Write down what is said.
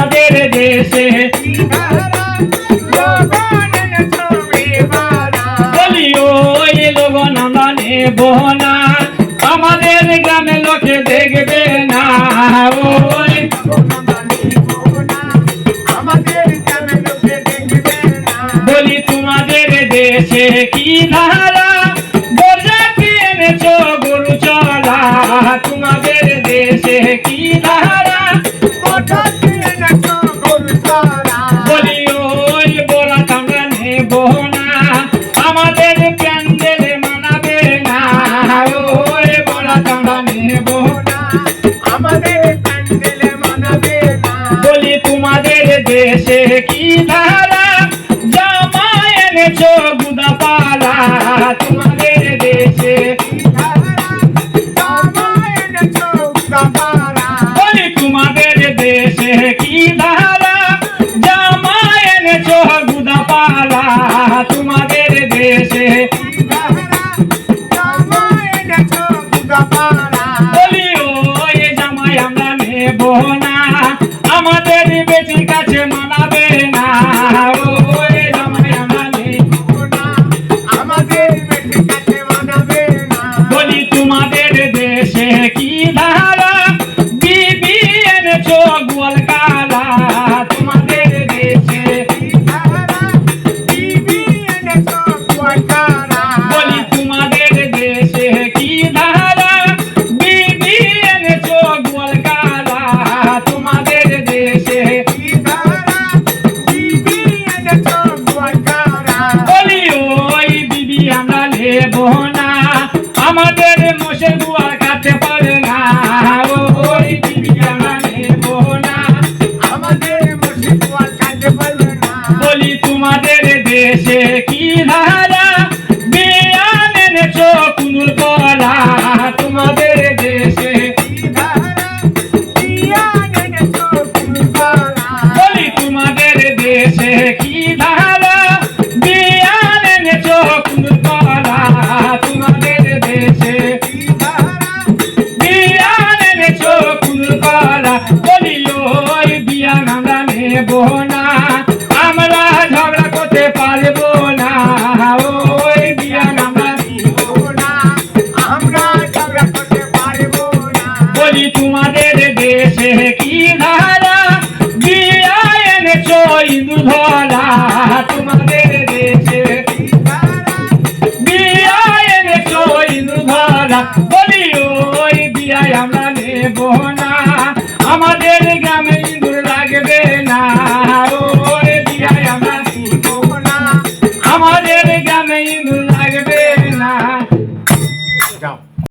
আমাদের দেশে। বহনা মানে আমাদের গ্রামে লোকে দেখবে না। ওই বলি, তোমাদের দেশে কি ধারা? বোঝাতে এনেছ গরু চলা। তোমাদের দেশে কি আমাদের দেশে কি ধারা? বিয়া এনেছো ইন্দুধরা তোমাদের দেশে বিয়া এনেছো ইন্দুধরা বলি ওই বিয়ায় আমরা নেব না।